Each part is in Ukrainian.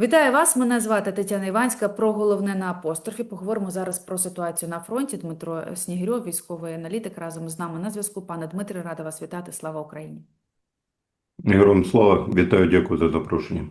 Вітаю вас. Мене звати Тетяна Іванська. Про головне на апострофі. Поговоримо зараз про ситуацію на фронті. Дмитро Снігирьов, військовий аналітик, разом з нами на зв'язку. Пане Дмитре, рада вас вітати. Слава Україні. Героям слава, вітаю, дякую за запрошення.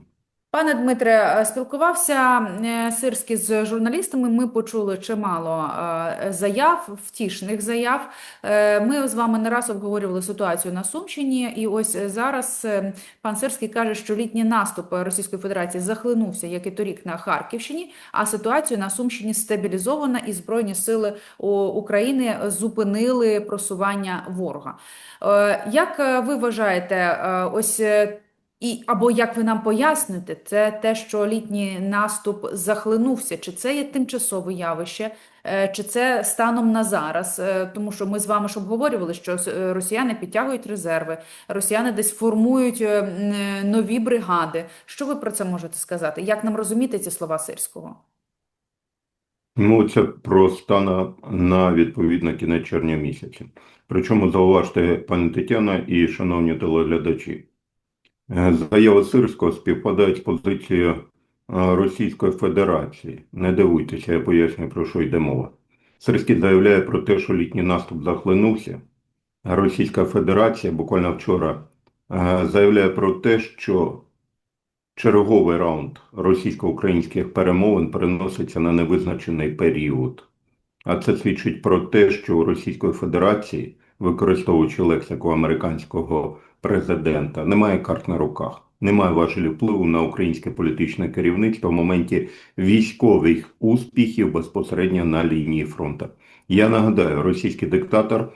Пане Дмитре, спілкувався е, Сирський з журналістами. Ми почули чимало е, заяв, втішних заяв. Е, Ми з вами не раз обговорювали ситуацію на Сумщині, і ось зараз е, пан Сирський каже, що літній наступ Російської Федерації захлинувся, як і торік на Харківщині, а ситуація на Сумщині стабілізована, і Збройні сили України зупинили просування ворога. Е, Як е, ви вважаєте, е, ось е, і або як ви нам поясните, це те, що літній наступ захлинувся, чи це є тимчасове явище, е, чи це станом на зараз? Е, Тому що ми з вами ж обговорювали, що е, росіяни підтягують резерви, росіяни десь формують нові бригади. Що ви про це можете сказати? Як нам розуміти ці слова Сирського? Ну, це про стан на відповідно кінець червня місяця. Причому зауважте, пані Тетяна і шановні телеглядачі, заяви Сирського співпадають з позицією е, Російської Федерації. Не дивуйтеся, я поясню, про що йде мова. Сирський заявляє про те, що літній наступ захлинувся. Російська Федерація буквально вчора е, заявляє про те, що Черговий раунд російсько-українських перемовин переноситься на невизначений період. А це свідчить про те, що у Російської Федерації, використовуючи лексику американського президента, немає карт на руках, немає важелів впливу на українське політичне керівництво в моменті військових успіхів безпосередньо на лінії фронту. Я нагадаю, російський диктатор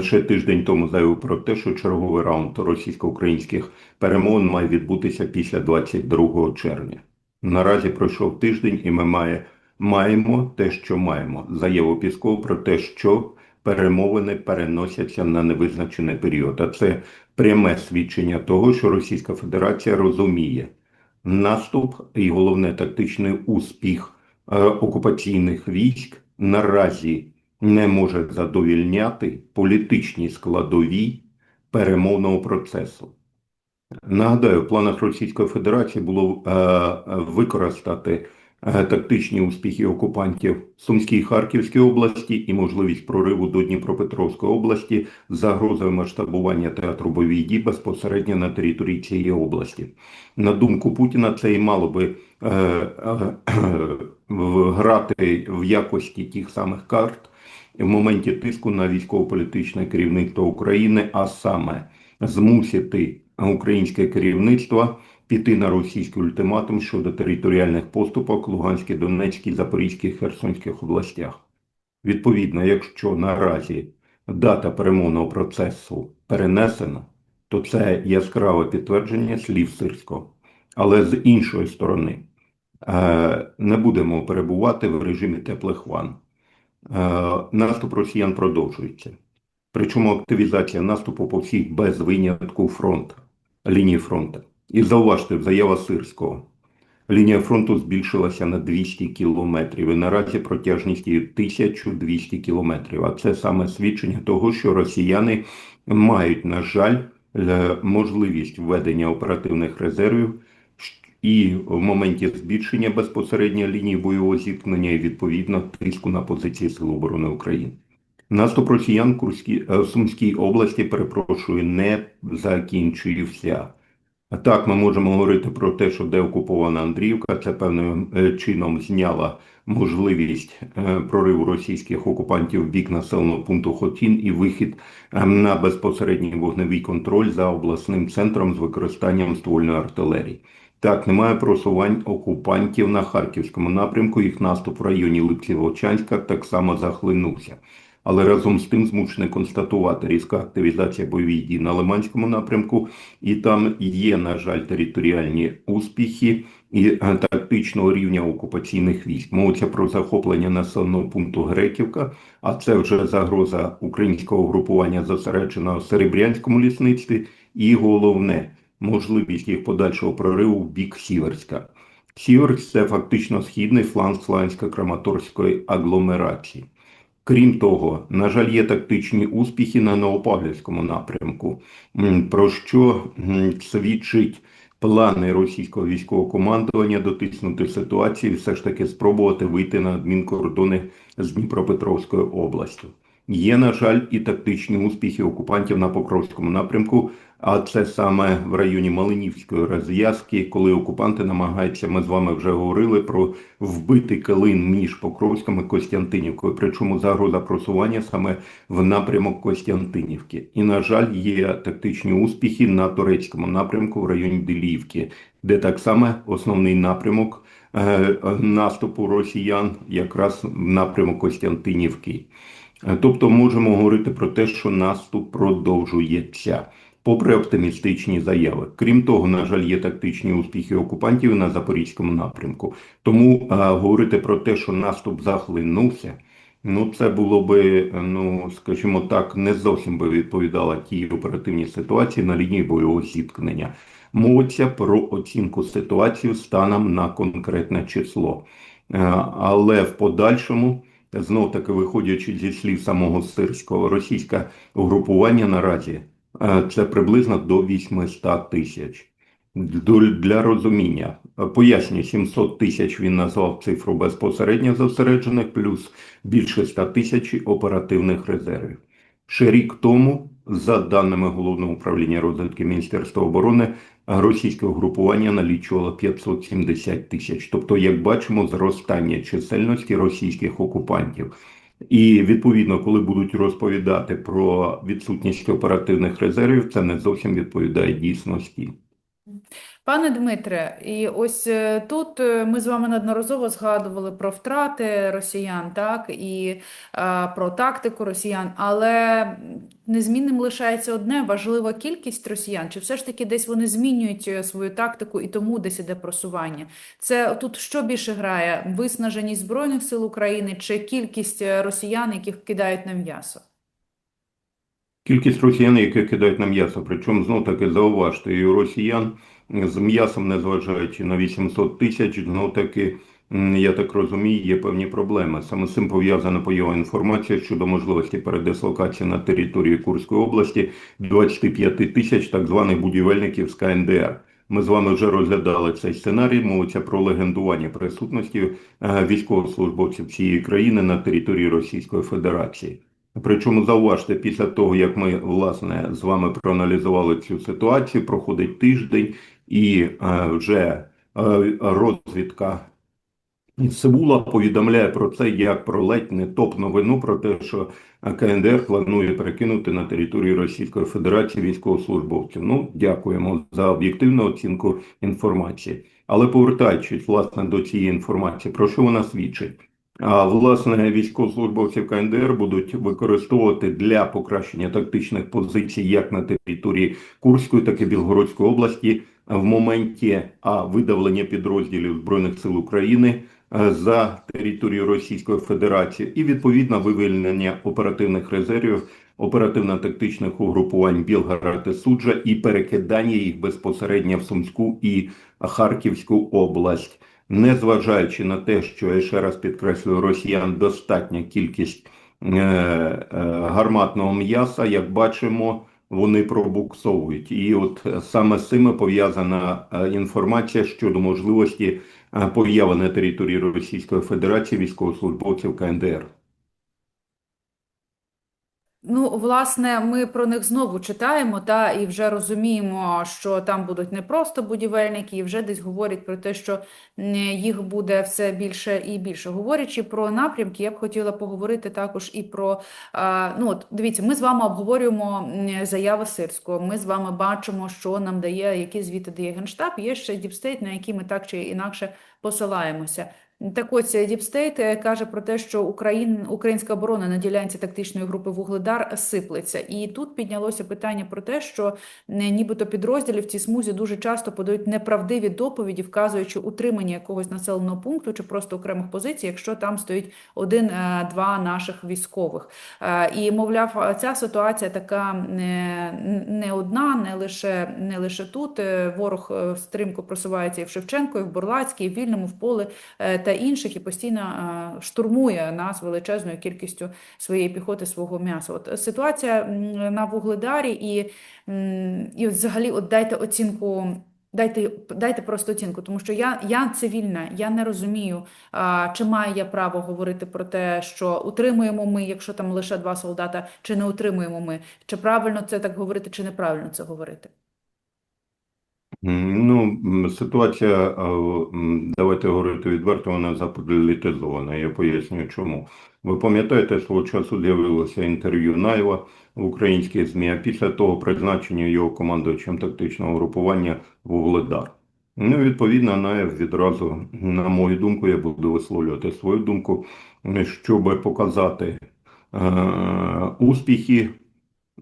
ще тиждень тому заявив про те, що черговий раунд російсько-українських перемовин має відбутися після 22 червня. Наразі пройшов тиждень, і ми має, маємо те, що маємо. Заяву Пісков про те, що перемовини переносяться на невизначений період. А це пряме свідчення того, що Російська Федерація розуміє наступ і головне тактичний успіх е, окупаційних військ наразі не може задовільняти політичні складові перемовного процесу. Нагадаю, в планах Російської Федерації було е, е, використати тактичні успіхи окупантів в Сумській і Харківській області і можливість прориву до Дніпропетровської області з загрозою масштабування театру бойових дій безпосередньо на території цієї області. На думку Путіна, це і мало би е, е, грати в якості тих самих карт в моменті тиску на військово-політичне керівництво України, а саме змусити українське керівництво піти на російський ультиматум щодо територіальних поступок Луганській, Донецькій, Запорізькій, Херсонських областях. Відповідно, якщо наразі дата перемовного процесу перенесена, то це яскраве підтвердження слів Сирського. Але з іншої сторони, е, не будемо перебувати в режимі теплих ван. Е, Наступ росіян продовжується. Причому активізація наступу по всіх без винятку фронту, лінії фронту. І зауважте, заява Сирського. Лінія фронту збільшилася на 200 кілометрів і наразі протяжність її 1200 кілометрів. А це саме свідчення того, що росіяни мають, на жаль, е, можливість введення оперативних резервів і в моменті збільшення безпосередньо лінії бойового зіткнення і відповідно тиску на позиції Сил оборони України. Наступ росіян в е, Сумській області, перепрошую, не закінчився. Так, ми можемо говорити про те, що де окупована Андріївка, це певним е, чином зняла можливість е, прориву російських окупантів в бік населеного пункту Хотін і вихід на безпосередній вогневий контроль за обласним центром з використанням ствольної артилерії. Так, немає просувань окупантів на Харківському напрямку. Їх наступ в районі Липці-Вовчанська так само захлинувся. Але разом з тим змушений констатувати різка активізація бойових дій на Лиманському напрямку, і там є, на жаль, територіальні успіхи і тактичного рівня окупаційних військ. Мовиться про захоплення населеного пункту Греківка, а це вже загроза українського групування зосередженого в Серебрянському лісництві, і головне можливість їх подальшого прориву в бік Сіверська. Сіверськ – це фактично східний фланг Славянсько-Краматорської агломерації. Крім того, на жаль, є тактичні успіхи на Новопавлівському напрямку, про що свідчить плани російського військового командування дотиснути ситуацію і все ж таки спробувати вийти на адмінкордони з Дніпропетровською областю. Є, на жаль, і тактичні успіхи окупантів на Покровському напрямку, а це саме в районі Малинівської розв'язки, коли окупанти намагаються, ми з вами вже говорили про вбити килин між Покровськом і Костянтинівкою. Причому загроза просування саме в напрямок Костянтинівки. І, на жаль, є тактичні успіхи на турецькому напрямку в районі Деліївки, де так само основний напрямок е, наступу росіян якраз в напрямок Костянтинівки. Е, Тобто можемо говорити про те, що наступ продовжується, попри оптимістичні заяви. Крім того, на жаль, є тактичні успіхи окупантів на запорізькому напрямку. Тому е, говорити про те, що наступ захлинувся, ну це було би, е, ну скажімо так, не зовсім би відповідало тій оперативній ситуації на лінії бойового зіткнення. Мовиться про оцінку ситуації станом на конкретне число. Але в подальшому знов таки виходячи зі слів самого Сирського, російське угрупування наразі е, це приблизно до 800 тисяч. Для розуміння, поясню, 700 тисяч він назвав цифру безпосередньо зосереджених, плюс більше 100 тисяч оперативних резервів. Ще рік тому, за даними Головного управління розвитки Міністерства оборони, російське угрупування налічувало 570 тисяч. Тобто, як бачимо, зростання чисельності російських окупантів. І відповідно, коли будуть розповідати про відсутність оперативних резервів, це не зовсім відповідає дійсності. Пане Дмитре, і ось е, тут е, ми з вами неодноразово згадували про втрати росіян, так, і е, про тактику росіян, але незмінним лишається одне важлива кількість росіян. Чи все ж таки десь вони змінюють е, свою тактику і тому десь іде просування? Це тут що більше грає? Виснаженість Збройних сил України чи кількість росіян, яких кидають на м'ясо? Кількість росіян, які кидають на м'ясо, причому знов таки зауважте, і у росіян з м'ясом, незважаючи на 800 тисяч, знов таки, я так розумію, є певні проблеми. Саме з цим пов'язана поява інформація щодо можливості передислокації на території Курської області 25 тисяч так званих будівельників з КНДР. Ми з вами вже розглядали цей сценарій. Мовиться про легендування присутності е, військовослужбовців цієї країни на території Російської Федерації. Причому зауважте, після того, як ми власне з вами проаналізували цю ситуацію, проходить тиждень, і е, вже е, розвідка Сеула повідомляє про це як про ледь не топ новину про те, що КНДР планує перекинути на територію Російської Федерації військовослужбовців. Ну, дякуємо за об'єктивну оцінку інформації. Але повертаючись власне до цієї інформації, про що вона свідчить? А власне військовослужбовців КНДР будуть використовувати для покращення тактичних позицій як на території Курської, так і Білгородської області в моменті а видавлення підрозділів збройних сил України е, за територію Російської Федерації і відповідно вивільнення оперативних резервів, оперативно-тактичних угрупувань Білгород і Суджа і перекидання їх безпосередньо в Сумську і Харківську область. Незважаючи на те, що я ще раз підкреслюю, росіян достатня кількість е, е, гарматного м'яса, як бачимо, вони пробуксовують. І от е, саме з цим пов'язана е, інформація щодо можливості е, появи на території Російської Федерації військовослужбовців КНДР. Ну, власне, ми про них знову читаємо, та і вже розуміємо, що там будуть не просто будівельники, і вже десь говорять про те, що їх буде все більше і більше. Говорячи про напрямки, я б хотіла поговорити також і про ну, от дивіться, ми з вами обговорюємо заяви Сирського. Ми з вами бачимо, що нам дає, які звіти дає Генштаб. Є ще діпстейт, на який ми так чи інакше посилаємося. Так ось Діпстейт каже про те, що Україн, українська оборона на ділянці тактичної групи Вугледар сиплеться. І тут піднялося питання про те, що е, нібито підрозділі в цій смузі дуже часто подають неправдиві доповіді, вказуючи утримання якогось населеного пункту чи просто окремих позицій, якщо там стоїть один-два наших військових. Е, І мовляв, ця ситуація така не, одна, не лише не лише тут. Е, Ворог е, стрімко просувається і в Шевченко, і в Бурлацькій, і в Вільному, в поле е, та інших, і постійно е, штурмує нас величезною кількістю своєї піхоти, свого м'яса. От ситуація на Вугледарі і, і взагалі от дайте оцінку Дайте, дайте просто оцінку, тому що я, я цивільна, я не розумію, а, чи маю я право говорити про те, що утримуємо ми, якщо там лише два солдата, чи не утримуємо ми, чи правильно це так говорити, чи неправильно це говорити. Ну, ситуація, е, давайте говорити відверто, вона заполітизована. Я поясню чому. Ви пам'ятаєте, свого часу з'явилося інтерв'ю Наєва в українських ЗМІ, а після того призначення його командувачем тактичного групування Вугледар. Ну, відповідно, Наєв відразу, на мою думку, я буду висловлювати свою думку, щоб показати е, успіхи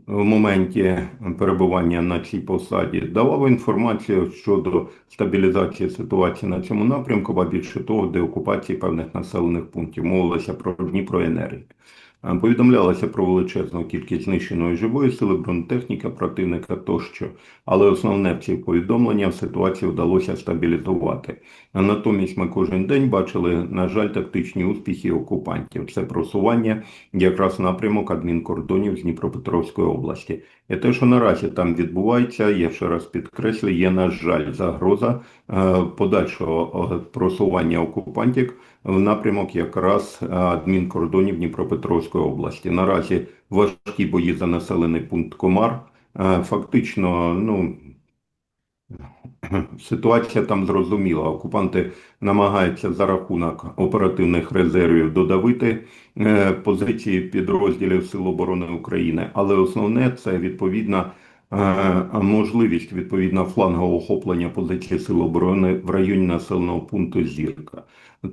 в моменті перебування на цій посаді давав інформацію щодо стабілізації ситуації на цьому напрямку, а більше того, деокупації певних населених пунктів. Мовилося про Дніпроенергію. Е, Повідомлялося про величезну кількість знищеної живої сили, бронетехніка противника тощо. Але основне в цих повідомленнях ситуацію вдалося стабілізувати. А Натомість ми кожен день бачили, на жаль, тактичні успіхи окупантів. Це просування якраз напрямок адмінкордонів з Дніпропетровської області. І те, що наразі там відбувається, я ще раз підкреслю, є, на жаль, загроза е, подальшого е, просування окупантів в напрямок якраз е, адмінкордонів Дніпропетровської області. Наразі важкі бої за населений пункт Комар. Фактично, ну. Ситуація там зрозуміла. Окупанти намагаються за рахунок оперативних резервів додавити е, позиції підрозділів Сил оборони України, але основне це відповідна е, можливість відповідно флангового охоплення позицій Сил оборони в районі населеного пункту Зірка.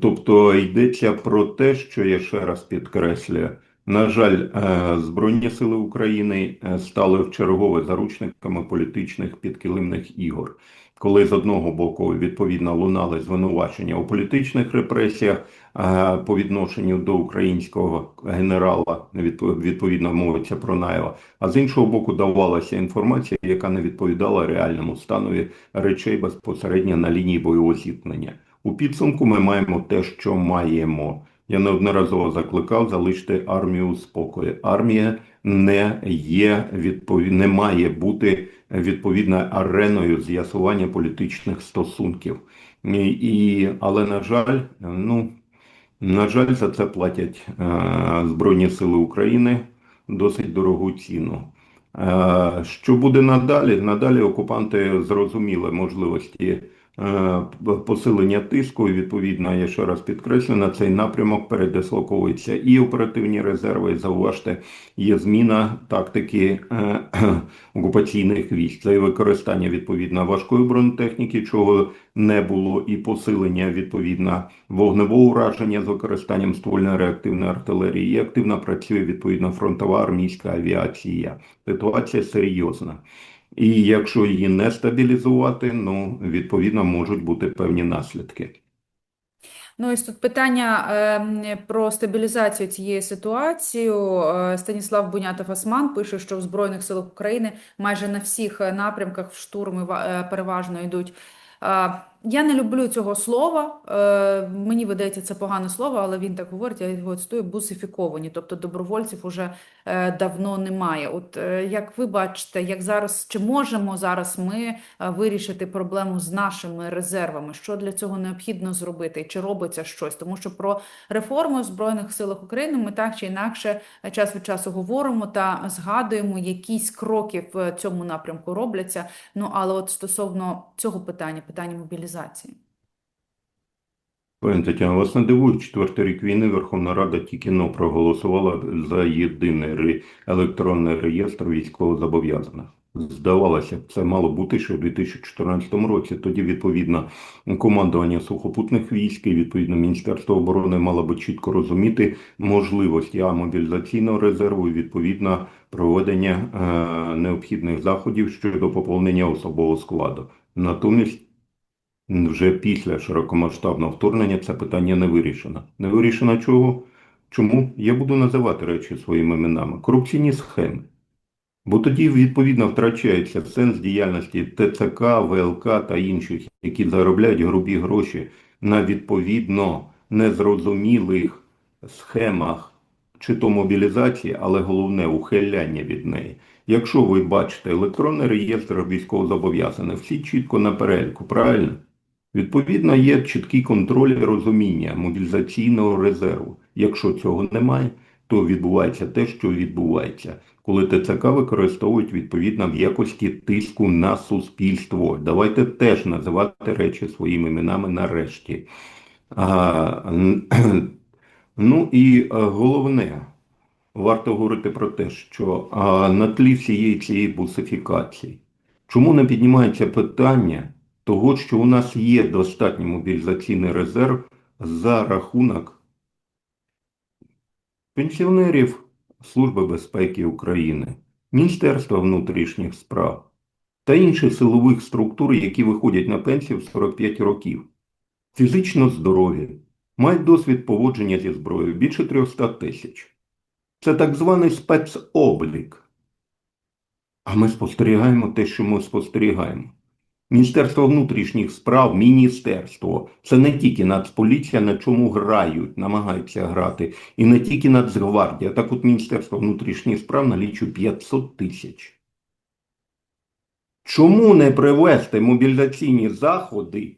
Тобто йдеться про те, що я ще раз підкреслюю. На жаль, е, Збройні сили України е, стали в чергове заручниками політичних підкилимних ігор коли з одного боку відповідно лунали звинувачення у політичних репресіях е, по відношенню до українського генерала, відп- відповідно мовиться про Наєва, а з іншого боку давалася інформація, яка не відповідала реальному станові речей безпосередньо на лінії бойового зіткнення. У підсумку ми маємо те, що маємо. Я неодноразово закликав залишити армію у спокої. Армія не є відповід... не має бути відповідно ареною з'ясування політичних стосунків. І, але, на жаль, ну, на жаль, за це платять е, Збройні Сили України досить дорогу ціну. Е, що буде надалі? Надалі окупанти зрозуміли можливості посилення тиску. Відповідно, я ще раз підкреслю, на цей напрямок передислоковуються і оперативні резерви. І зауважте, є зміна тактики е, окупаційних військ. Це і використання відповідно важкої бронетехніки, чого не було, і посилення відповідно вогневого ураження з використанням ствольної реактивної артилерії. І активно працює відповідно фронтова армійська авіація. Ситуація серйозна. І якщо її не стабілізувати, ну відповідно можуть бути певні наслідки. Ну, ось тут питання е, про стабілізацію цієї ситуації. Е, Станіслав Бунятов-Осман пише, що в Збройних силах України майже на всіх е, напрямках в штурми е, переважно йдуть. Я не люблю цього слова. е, Мені видається це погане слово, але він так говорить, я його цитую, бусифіковані, тобто добровольців уже е, давно немає. От е, як ви бачите, як зараз, чи можемо зараз ми е, вирішити проблему з нашими резервами? Що для цього необхідно зробити? Чи робиться щось? Тому що про реформи в Збройних силах України ми так чи інакше е, час від часу говоримо та згадуємо, якісь кроки в цьому напрямку робляться. Ну але от стосовно цього питання, питання мобілізації. Пані Тетяна, вас не дивує, четвертий рік війни Верховна Рада тільки но проголосувала за єдиний електронний реєстр військовозобов'язаних. Здавалося це мало бути ще у 2014 році. Тоді, відповідно, командування сухопутних військ і, відповідно, Міністерство оборони мало би чітко розуміти можливості мобілізаційного резерву і, відповідно, проведення е, необхідних заходів щодо поповнення особового складу. Натомість вже після широкомасштабного вторгнення це питання не вирішено. Не вирішено чого? Чому? Я буду називати речі своїми іменами. Корупційні схеми. Бо тоді, відповідно, втрачається сенс діяльності ТЦК, ВЛК та інших, які заробляють грубі гроші на відповідно незрозумілих схемах чи то мобілізації, але головне ухиляння від неї. Якщо ви бачите електронний реєстр військовозобов'язаних, всі чітко на перельку, правильно? Відповідно, є чіткий контроль і розуміння мобілізаційного резерву. Якщо цього немає, то відбувається те, що відбувається, коли ТЦК використовують відповідно в якості тиску на суспільство. Давайте теж називати речі своїми іменами нарешті. А, ну і е, головне, варто говорити про те, що а, на тлі всієї цієї бусифікації, чому не піднімається питання того, що у нас є достатній мобілізаційний резерв за рахунок пенсіонерів Служби безпеки України, Міністерства внутрішніх справ та інших силових структур, які виходять на пенсію в 45 років, фізично здорові, мають досвід поводження зі зброєю більше 300 тисяч. Це так званий спецоблік. А ми спостерігаємо те, що ми спостерігаємо. Міністерство внутрішніх справ, міністерство. Це не тільки Нацполіція, на чому грають, намагаються грати. І не тільки Нацгвардія. Так от Міністерство внутрішніх справ налічує 500 тисяч. Чому не привести мобілізаційні заходи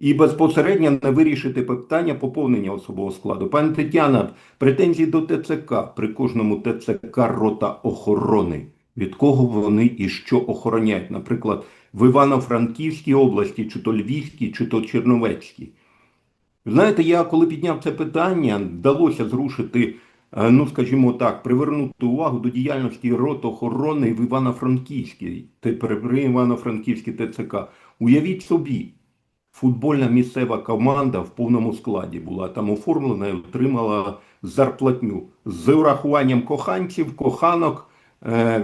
і безпосередньо не вирішити питання поповнення особового складу? Пані Тетяна, претензії до ТЦК. При кожному ТЦК рота охорони. Від кого вони і що охороняють? Наприклад, в Івано-Франківській області, чи то Львівській, чи то Черновецькій. Знаєте, я коли підняв це питання, вдалося зрушити, е, ну скажімо так, привернути увагу до діяльності рот охорони в Івано-Франківській, тепер при Івано-Франківській ТЦК. Уявіть собі, футбольна місцева команда в повному складі була там оформлена і отримала зарплатню з урахуванням коханців, коханок,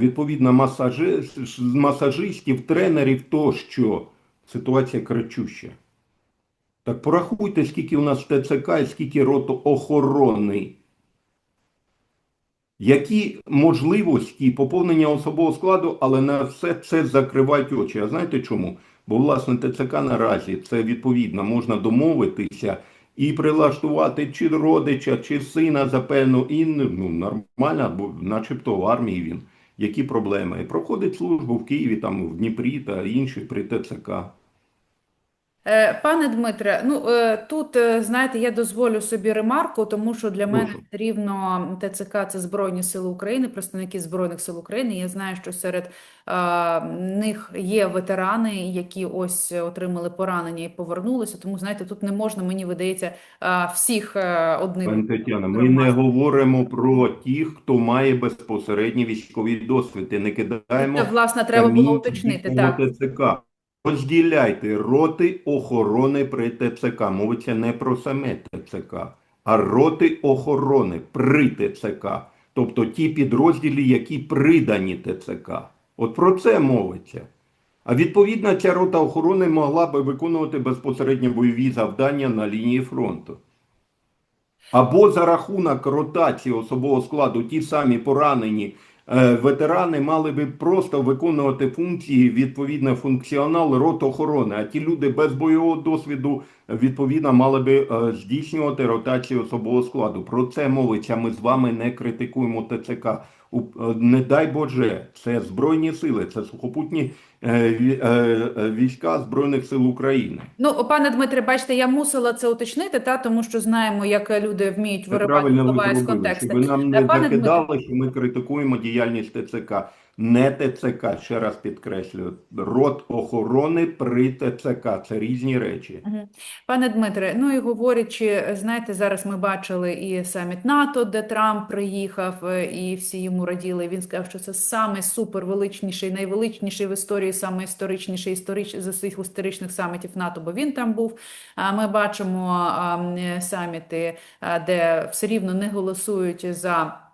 відповідно масажи, масажистів, тренерів тощо. Ситуація кричуща. Так порахуйте, скільки у нас ТЦК і скільки роту охорони. Які можливості поповнення особового складу, але на все це закривають очі. А знаєте чому? Бо, власне, ТЦК наразі це відповідно можна домовитися і прилаштувати чи родича, чи сина за певну і ну, нормально, бо начебто в армії він. Які проблеми? Проходить службу в Києві, там, в Дніпрі та інші при ТЦК. Е, Пане Дмитре, ну е, тут е, знаєте, я дозволю собі ремарку, тому що для мене Прошу. рівно ТЦК це Збройні Сили України, представники Збройних сил України. Я знаю, що серед е, них є ветерани, які ось отримали поранення і повернулися. Тому знаєте, тут не можна, мені видається, е, всіх е, одним. Пані Тетяна, ми не говоримо про тих, хто має безпосередній військовий досвід. І не кидаємо Це, власне, треба було камінь уточнити. Так. ТЦК. Розділяйте роти охорони при ТЦК. Мовиться не про саме ТЦК, а роти охорони при ТЦК. Тобто ті підрозділи, які придані ТЦК. От про це мовиться. А відповідно, ця рота охорони могла би виконувати безпосередньо бойові завдання на лінії фронту. Або за рахунок ротації особового складу ті самі поранені ветерани мали би просто виконувати функції, відповідно, функціонал рот охорони. А ті люди без бойового досвіду, е, відповідно, мали би е, здійснювати ротацію особового складу. Про це мовиться. Ми з вами не критикуємо ТЦК. Е, Не дай Боже, це Збройні сили, це сухопутні е, е, е, війська Збройних сил України. Ну, пане Дмитре, бачите, я мусила це уточнити, та тому що знаємо, як люди вміють виривати слова з контексту. ви нам Е, не закидали, що ми критикуємо діяльність ТЦК. Не ТЦК, ще раз підкреслюю. Рот охорони при ТЦК. Це різні речі. Пане Дмитре, ну і говорячи, знаєте, зараз ми бачили і саміт НАТО, де Трамп приїхав, е, і всі йому раділи. Він сказав, що це саме супервеличніший, найвеличніший в історії, саме історичніший історич з усіх історичних самітів НАТО, бо він там був. А ми бачимо е, саміти, а, де все рівно не голосують за.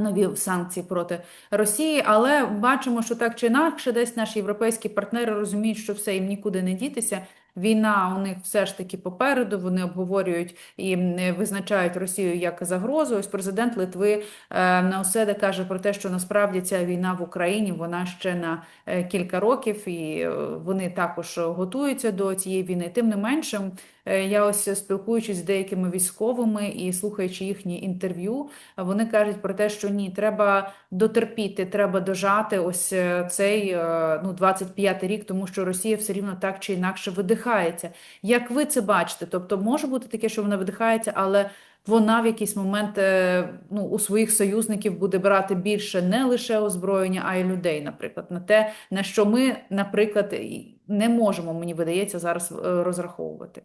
Нові санкції проти Росії, але бачимо, що так чи інакше, десь наші європейські партнери розуміють, що все їм нікуди не дітися. Війна у них все ж таки попереду. Вони обговорюють і визначають Росію як загрозу. Ось президент Литви е, Науседа каже про те, що насправді ця війна в Україні вона ще на е, кілька років, і е, вони також готуються до цієї війни. Тим не менше, Я ось спілкуючись з деякими військовими і слухаючи їхні інтерв'ю, вони кажуть про те, що ні, треба дотерпіти, треба дожати ось е, цей е, ну 25-й рік, тому що Росія все рівно так чи інакше видихається. Як ви це бачите? Тобто може бути таке, що вона видихається, але вона в якийсь момент е, ну, у своїх союзників буде брати більше не лише озброєння, а й людей, наприклад, на те, на що ми, наприклад, не можемо, мені видається, зараз е, розраховувати.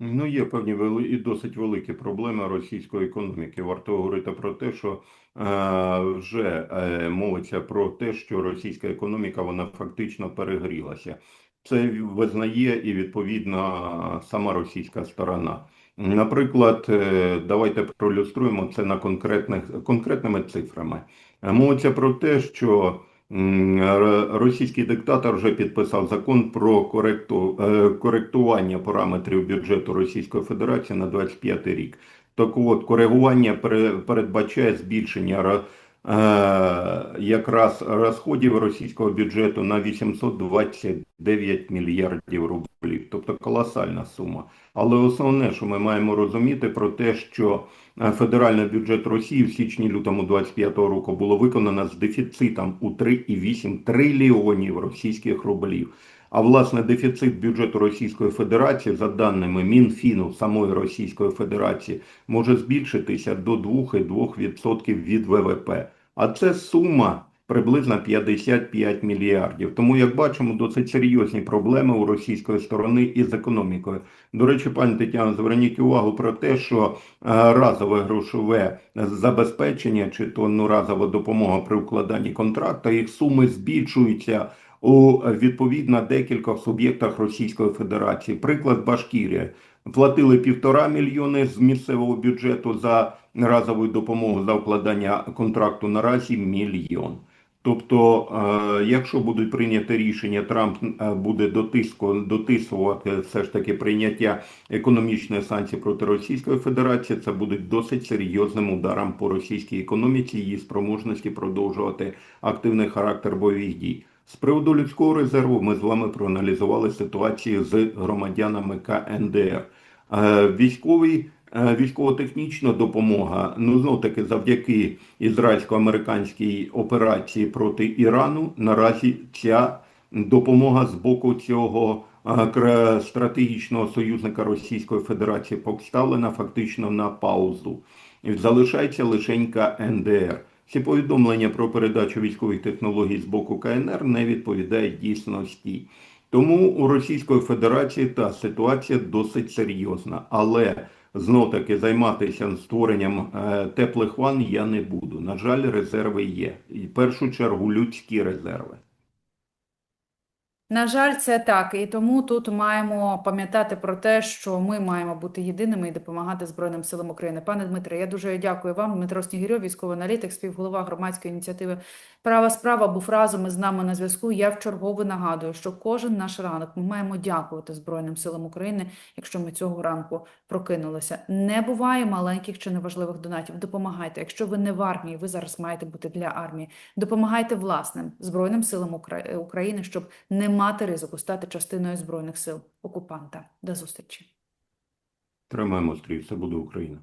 Ну, є певні вели- і досить великі проблеми російської економіки. Варто говорити про те, що е, вже е, мовиться про те, що російська економіка вона фактично перегрілася. Це визнає і відповідно сама російська сторона. Наприклад, е, давайте проілюструємо це на конкретних конкретними цифрами. Мовиться про те, що Російський диктатор вже підписав закон про коректу, е, коректування параметрів бюджету Російської Федерації на 25 рік. Так от, коригування пере- передбачає збільшення е, якраз розходів російського бюджету на 829 мільярдів рублів, тобто колосальна сума. Але основне, що ми маємо розуміти про те, що е, федеральний бюджет Росії в січні-лютому 25 року було виконано з дефіцитом у 3,8 трильйонів російських рублів. А власне дефіцит бюджету Російської Федерації, за даними Мінфіну самої Російської Федерації, може збільшитися до 2,2% від ВВП. А це сума приблизно 55 мільярдів. Тому, як бачимо, досить серйозні проблеми у російської сторони із економікою. До речі, пані Тетяно, зверніть увагу про те, що е, разове грошове забезпечення чи то ну, разова допомога при укладанні контракту, їх суми збільшуються у відповідно декількох суб'єктах Російської Федерації. Приклад Башкірія. Платили півтора мільйони з місцевого бюджету за разову допомогу за укладання контракту наразі мільйон. Тобто, е, якщо будуть прийняті рішення, Трамп е, буде дотиску, дотисувати все ж таки прийняття економічних санкцій проти Російської Федерації, це буде досить серйозним ударом по російській економіці, її спроможності продовжувати активний характер бойових дій. З приводу людського резерву ми з вами проаналізували ситуацію з громадянами КНДР. Е, Військовий військово-технічна допомога, ну знов таки завдяки ізраїльсько-американській операції проти Ірану, наразі ця допомога з боку цього е, стратегічного союзника Російської Федерації поставлена фактично на паузу. Залишається лишенька НДР. Ці повідомлення про передачу військових технологій з боку КНР не відповідають дійсності. Тому у Російської Федерації та ситуація досить серйозна. Але знов таки займатися створенням е, теплих ванн я не буду. На жаль, резерви є. І в першу чергу людські резерви. На жаль, це так, і тому тут маємо пам'ятати про те, що ми маємо бути єдиними і допомагати Збройним силам України. Пане Дмитре, я дуже дякую вам. Дмитро Снігирьов, військовий аналітик, співголова громадської ініціативи Права справа був разом із нами на зв'язку. Я вчергове нагадую, що кожен наш ранок ми маємо дякувати Збройним силам України, якщо ми цього ранку прокинулися. Не буває маленьких чи неважливих донатів. Допомагайте. Якщо ви не в армії, ви зараз маєте бути для армії. Допомагайте власним Збройним силам Укра- України, щоб не мати ризику стати частиною збройних сил окупанта. До зустрічі. Тримаємо стрій, все буде Україна.